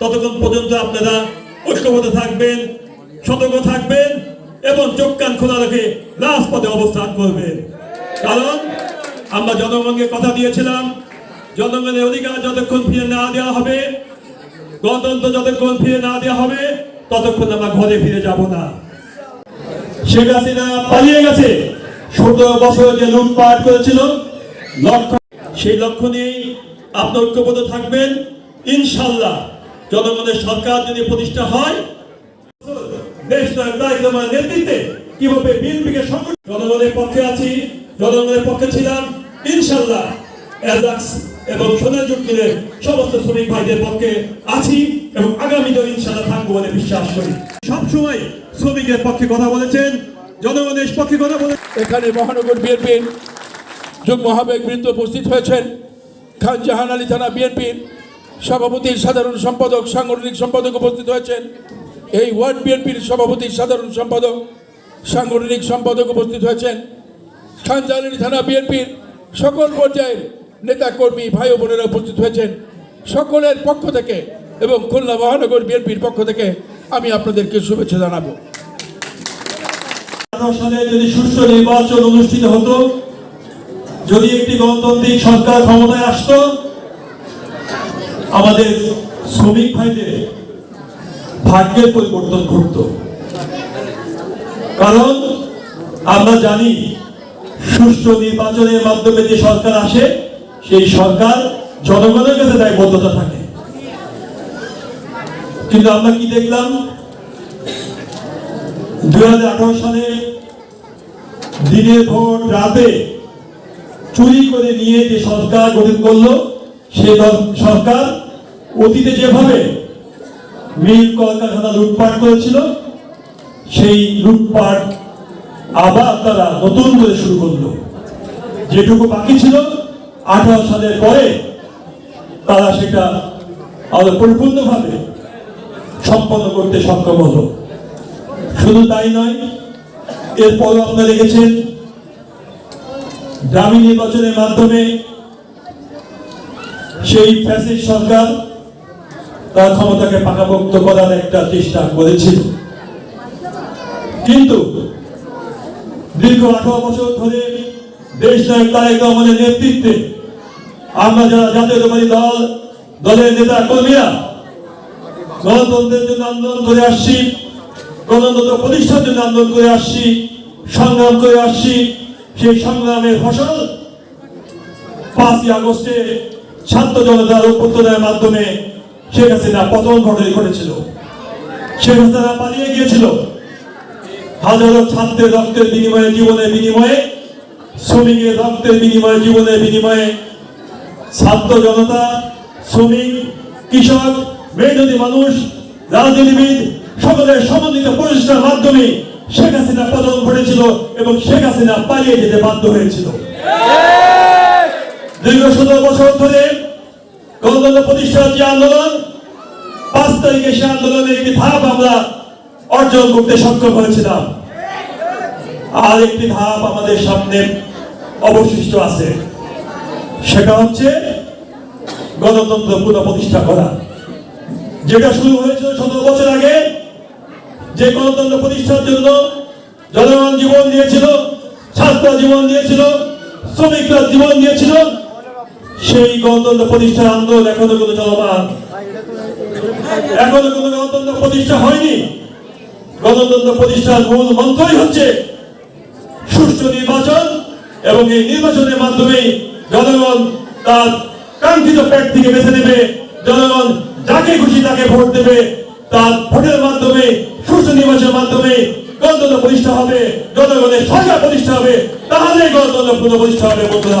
ততক্ষণ পর্যন্ত আপনারা ঐক্যবদ্ধ থাকবেন, সতর্ক থাকবেন এবং চোখ কান খোলা রেখে রাজপথে অবস্থান করবেন। কারণ আমরা জনগণকে কথা দিয়েছিলাম, জনগণের অধিকার যতক্ষণ ফিরে না দেওয়া হবে, গণতন্ত্র যতক্ষণ ফিরে না দেওয়া হবে, ততক্ষণ আমরা ঘরে ফিরে যাব না। শেখ হাসিনা পালিয়ে গেছে। সতেরো বছর যে লুটপাট করেছিল লক্ষ্য সেই লক্ষ্য নিয়েই আপনি ঐক্যবদ্ধ থাকবেন। ইনশাল্লাহ জনগণের সরকার যদি প্রতিষ্ঠা হয় নেতৃত্বে কীভাবে বিএনপিকে সংগঠন জনগণের পক্ষে আছি, জনগণের পক্ষে ছিলাম ইনশাল্লাহ এবং যুক্তিনের সমস্ত শ্রমিক ভাইদের পক্ষে আছি এবং আগামী দিন ইনশাল্লাহ থাকব বলে বিশ্বাস করি। সবসময় শ্রমিকের পক্ষে কথা বলেছেন, জনগণের পক্ষে কথা বলেছেন। এখানে মহানগর বিএনপির যুগ্ম আহ্বায়ক বৃন্দ উপস্থিত হয়েছেন। খান জাহান আলী থানা বিএনপির সভাপতি সাধারণ সম্পাদক, সাংগঠনিক সম্পাদক উপস্থিত হয়েছেন। এই ওয়ার্ড বিএনপির সভাপতি, সাধারণ সম্পাদক, সাংগঠনিক সম্পাদক উপস্থিত হয়েছেন। খান থানা বিএনপির সকল পর্যায়ের নেতা কর্মী ভাই বোনেরা উপস্থিত হয়েছেন। সকলের পক্ষ থেকে এবং খুলনা মহানগর বিএনপির পক্ষ থেকে আমি আপনাদেরকে শুভেচ্ছা জানাব। সালে যদি সুষ্ঠু নির্বাচন অনুষ্ঠিত হতো, যদি একটি গণতান্ত্রিক সরকার ক্ষমতায় আসতো আমাদের শ্রমিক ভাইদের ভাগ্যের পরিবর্তন ঘটত। কারণ আমরা জানি, সুষ্ঠু নির্বাচনের মাধ্যমে যে সরকার আসে, সেই সরকার জনগণের কাছে দায়বদ্ধতা থাকে। কিন্তু আমরা কি দেখলাম? দু হাজার আঠারো সালে দিনের ভোর রাতে চুরি করে নিয়ে যে সরকার গঠন করল সে সরকার অতীতে যেভাবে মিল কলকারখানা লুটপাট করেছিল, সেই লুটপাট আবার তারা নতুন করে শুরু করল। যেটুকু বাকি ছিল, আঠারো সালের পরে তারা সেটা আরও পরিপূর্ণভাবে সম্পন্ন করতে সক্ষম হলো। শুধু তাই নয়, এরপরও আপনারা দেখেছেন, গ্রামীণ নির্বাচনের মাধ্যমে সেই ফ্যাসিস্ট সরকার তার ক্ষমতাকে পাকাপোক্ত করার একটা চেষ্টা করেছিল। কিন্তু দীর্ঘ আঠারো বছর ধরে দেশ নায়ক তারেক রহমানের নেতৃত্বে আমরা যারা জাতীয়তাবাদী দল, দলের নেতা, কর্মীরা গণতন্ত্রের জন্য আন্দোলন করে আসছি, গণতন্ত্র প্রতিষ্ঠার জন্য আন্দোলন করে আসছি, সংগ্রাম করে আসছি, সেই সংগ্রামের ফসল পাঁচই আগস্টে ছাত্র জনতার অভ্যুত্থানের মাধ্যমে শেখ হাসিনা পতন ঘটে ঘটেছিল। শেখ হাসিনা পালিয়ে গিয়েছিল। হাজারো ছাত্রের রক্তের বিনিময়ে জীবনের বিনিময়ে শ্রমিকের রক্তের বিনিময়ে জীবনের বিনিময়ে ছাত্র জনতা শ্রমিক কৃষক মেধাবী মানুষ রাজনীতিবিদ সকলের সমন্বিত প্রচেষ্টার মাধ্যমে শেখ হাসিনা পতন ঘটেছিল এবং শেখ হাসিনা পালিয়ে যেতে বাধ্য হয়েছিল। দীর্ঘ সতেরো বছর ধরে গণতন্ত্র প্রতিষ্ঠার যে আন্দোলন, পাঁচ তারিখে সে আন্দোলনের একটি ধাপ আমরা অর্জন করতে সক্ষম হয়েছিলাম। আর একটি ধাপ আমাদের সামনে অবশিষ্ট আছে। সেটা হচ্ছে গণতন্ত্র পুনঃপ্রতিষ্ঠা করা। যেটা শুরু হয়েছিল সতেরো বছর আগে, যে গণতন্ত্র প্রতিষ্ঠার জন্য জনগণ জীবন দিয়েছিল ছাত্র জীবন দিয়েছিল, শ্রমিকরা জীবন দিয়েছিল সেই গণতন্ত্র প্রতিষ্ঠার আন্দোলন এখনও কোনো চলমান? এখনও কোনো গণতন্ত্র প্রতিষ্ঠা হয়নি? গণতন্ত্র প্রতিষ্ঠার মূল মন্ত্রই হচ্ছে সুষ্ঠু নির্বাচন এবং এই নির্বাচনের মাধ্যমে জনগণ তার কাঙ্ক্ষিত প্রার্থীকে বেছে নেবে। জনগণ যাকে খুশি তাকে ভোট দেবে। তার ভোটের মাধ্যমে, সুষ্ঠু নির্বাচনের মাধ্যমে গণতন্ত্র প্রতিষ্ঠা হবে, জনগণের সরকার প্রতিষ্ঠা হবে তাহলে গণতন্ত্র পুনঃ প্রতিষ্ঠা হবে বন্ধুরা